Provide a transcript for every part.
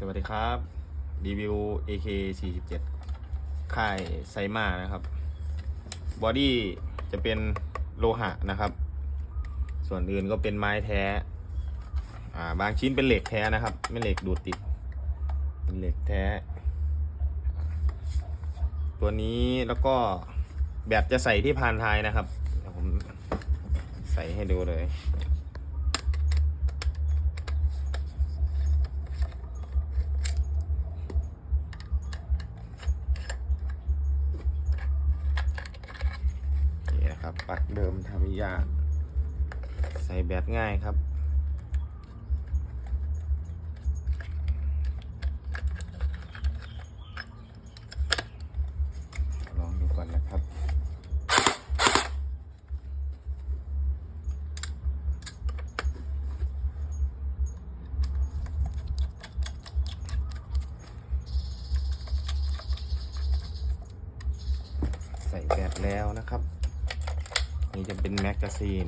สวัสดีครับ รีวิว AK 47ค่ายไซมานะครับ บอดี้จะเป็นโลหะนะครับ ส่วนอื่นก็เป็นไม้แท้ อ่า บางชิ้นเป็นเหล็กแท้นะครับ ไม่เหล็กดูดติด เป็นเหล็กแท้ ตัวนี้แล้วก็แบตจะใส่ที่พานท้ายนะครับผมใส่ให้ดูเลย ครับปลักเดิมทำยาก ใส่แบตง่ายครับลองดูก่อนนะครับใส่แบตแล้วนะครับ นี่จะเป็นแมกกาซีน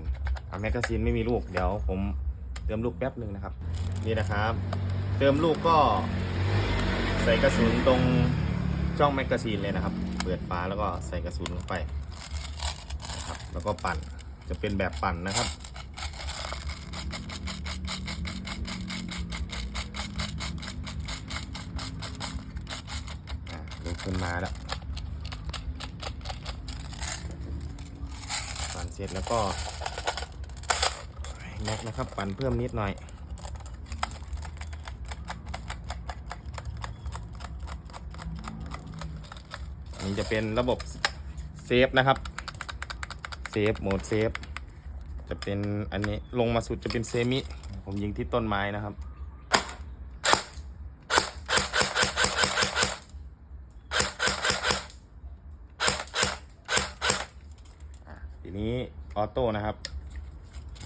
อ่าแมกกาซีนไม่มีลูกเดี๋ยวผมเติมลูกแป๊บหนึ่งนะครับ นี่นะครับ เติมลูกก็ใส่กระสุนตรงช่องแมกกาซีนเลยนะครับ เปิดฝาแล้วก็ใส่กระสุนลงไปนะครับแล้วก็ปั่นจะเป็นแบบปั่นนะครับอ่าเริ่มขึ้นมาแล้ว ปั่นเสร็จแล้วก็แม็กนะครับปั่นเพิ่มนิดหน่อย อันนี้จะเป็นระบบเซฟนะครับ เซฟโหมดเซฟ จะเป็นอันนี้ลงมาสุดจะเป็นเซมิ ผมยิงที่ต้นไม้นะครับ อะที นี้ออโต้นะครับ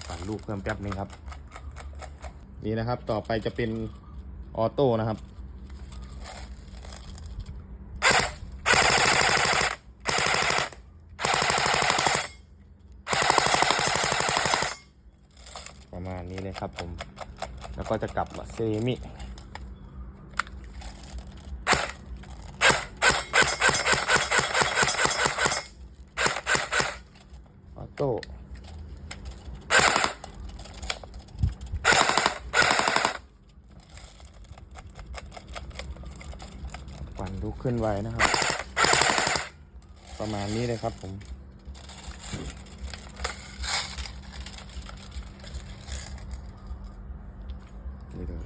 ปั่นลูกเพิ่มแป๊บนึงครับ นี่นะครับต่อไปจะเป็นออโต้นะครับประมาณนี้เลยครับผม แล้วก็จะกลับเซมิ โตปั่นลุกขึ้นไว้นะครับ ประมาณนี้เลยครับผมนี่เลย